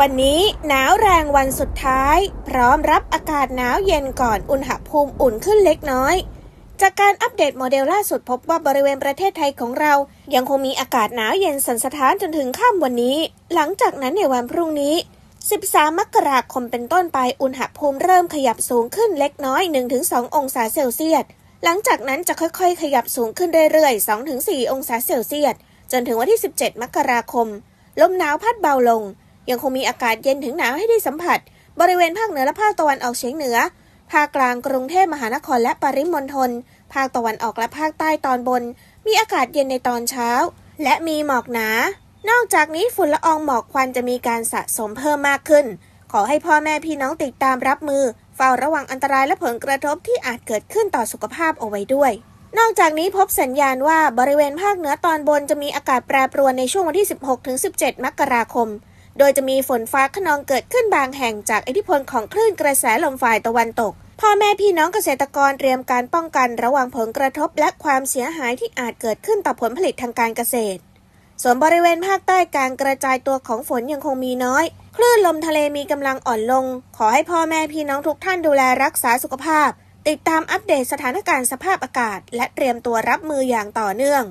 วันนี้หนาวแรงวันสุดท้าย พร้อมรับอากาศหนาวเย็นก่อนอุณหภูมิอุ่นขึ้นเล็กน้อย จากการอัปเดตโมเดลล่าสุดพบว่าบริเวณประเทศไทยของเรา ยังคงมีอากาศหนาวเย็นสันสถานจนถึงค่ำวันนี้ หลังจากนั้นในวันพรุ่งนี้ 13 มกราคมเป็นต้นไปอุณหภูมิเริ่มขยับสูงขึ้นเล็กน้อย 1-2 องศาเซลเซียสหลังจากนั้นจะค่อยๆ ขยับสูงขึ้นเรื่อยๆ 2-4 องศาเซลเซียสจนถึงวันที่ 17 มกราคม ลมหนาวพัดเบาลง ยังคงมีอากาศเย็นถึงหนาวให้ได้สัมผัส บริเวณภาคเหนือและภาคตะวันออกเฉียงเหนือ ภาคกลางกรุงเทพมหานครและปริมณฑล ภาคตะวันออกและภาคใต้ตอนบน มีอากาศเย็นในตอนเช้า และมีหมอกหนา นอกจากนี้ฝุ่นละอองหมอกควันจะมีการสะสมเพิ่มมากขึ้น ขอให้พ่อแม่พี่น้องติดตามรับมือ เฝ้าระวังอันตรายและผลกระทบที่อาจเกิดขึ้นต่อสุขภาพเอาไว้ด้วยนอกจากนี้พบสัญญาณว่าบริเวณภาคเหนือตอนบนจะมีอากาศแปรปรวนในช่วงวันที่ 16-17 มกราคม โดยจะมีฝนฟ้าขนองเกิดขึ้นบางแห่งจากอิทธิพลของคลื่นกระแสลมฝ่ายตะวันตก พ่อแม่พี่น้องเกษตรกรเตรียมการป้องกันระวังผลกระทบและความเสียหายที่อาจเกิดขึ้นต่อผลผลิตทางการเกษตร ส่วนบริเวณภาคใต้การกระจายตัวของฝนยังคงมีน้อย คลื่นลมทะเลมีกำลังอ่อนลง ขอให้พ่อแม่พี่น้องทุกท่านดูแลรักษาสุขภาพ ติดตามอัปเดตสถานการณ์สภาพอากาศ และเตรียมตัวรับมืออย่างต่อเนื่อง